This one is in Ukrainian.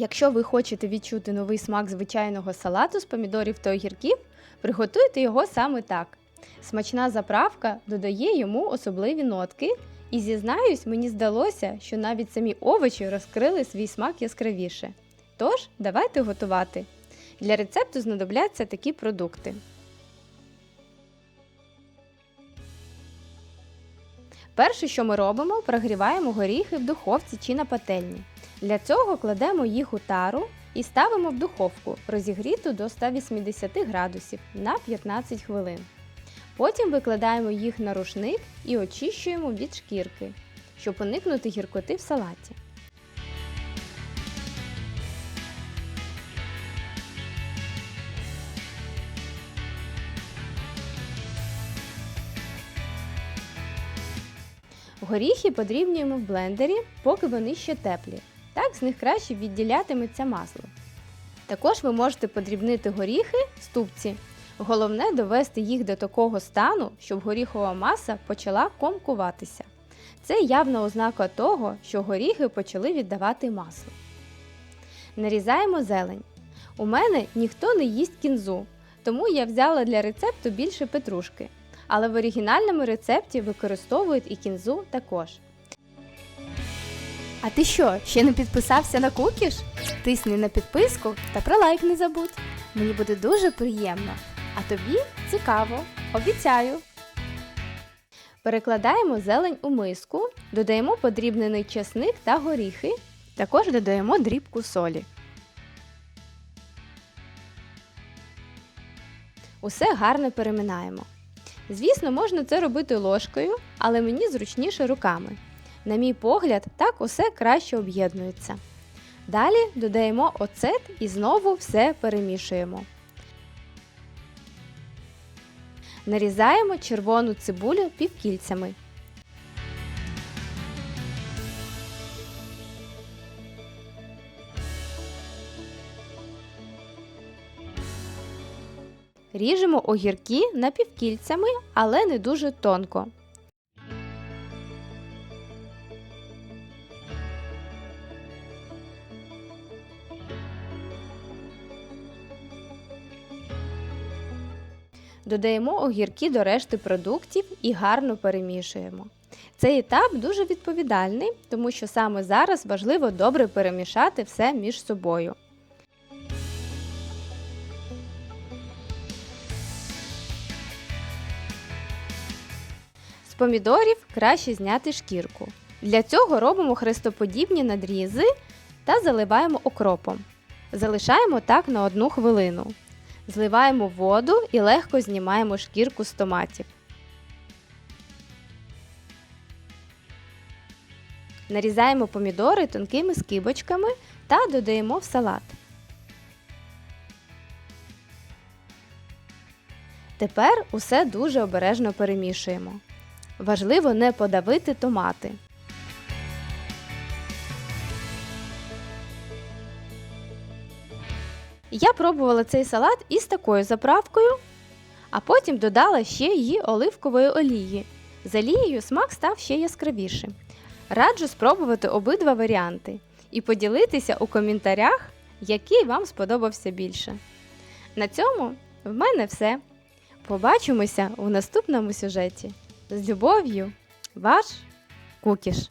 Якщо ви хочете відчути новий смак звичайного салату з помідорів та огірків, приготуйте його саме так. Смачна заправка додає йому особливі нотки, і зізнаюсь, мені здалося, що навіть самі овочі розкрили свій смак яскравіше. Тож, давайте готувати. Для рецепту знадобляться такі продукти. Перше, що ми робимо, прогріваємо горіхи в духовці чи на пательні. Для цього кладемо їх у тару і ставимо в духовку, розігріту до 180 градусів на 15 хвилин. Потім викладаємо їх на рушник і очищуємо від шкірки, щоб уникнути гіркоти в салаті. Горіхи подрібнюємо в блендері, поки вони ще теплі. Так з них краще відділятиметься масло. Також ви можете подрібнити горіхи в ступці. Головне довести їх до такого стану, щоб горіхова маса почала комкуватися. Це явна ознака того, що горіхи почали віддавати масло. Нарізаємо зелень. У мене ніхто не їсть кінзу, тому я взяла для рецепту більше петрушки. Але в оригінальному рецепті використовують і кінзу також. А ти що, ще не підписався на кукіш? Тисни на підписку та про лайк не забудь. Мені буде дуже приємно. А тобі цікаво, обіцяю. Перекладаємо зелень у миску, додаємо подрібнений чесник та горіхи. Також додаємо дрібку солі. Усе гарно переминаємо. Звісно, можна це робити ложкою, але мені зручніше руками. На мій погляд, так усе краще об'єднується. Далі додаємо оцет і знову все перемішуємо. Нарізаємо червону цибулю півкільцями. Ріжемо огірки напівкільцями, але не дуже тонко. Додаємо огірки до решти продуктів і гарно перемішуємо. Цей етап дуже відповідальний, тому що саме зараз важливо добре перемішати все між собою. З помідорів краще зняти шкірку. Для цього робимо хрестоподібні надрізи та заливаємо окропом. Залишаємо так на одну хвилину. Зливаємо воду і легко знімаємо шкірку з томатів. Нарізаємо помідори тонкими скибочками та додаємо в салат. Тепер усе дуже обережно перемішуємо. Важливо не подавити томати. Я пробувала цей салат із такою заправкою, а потім додала ще її оливкової олії. З олією смак став ще яскравішим. Раджу спробувати обидва варіанти і поділитися у коментарях, який вам сподобався більше. На цьому в мене все. Побачимося у наступному сюжеті. З любов'ю, ваш Кукіш!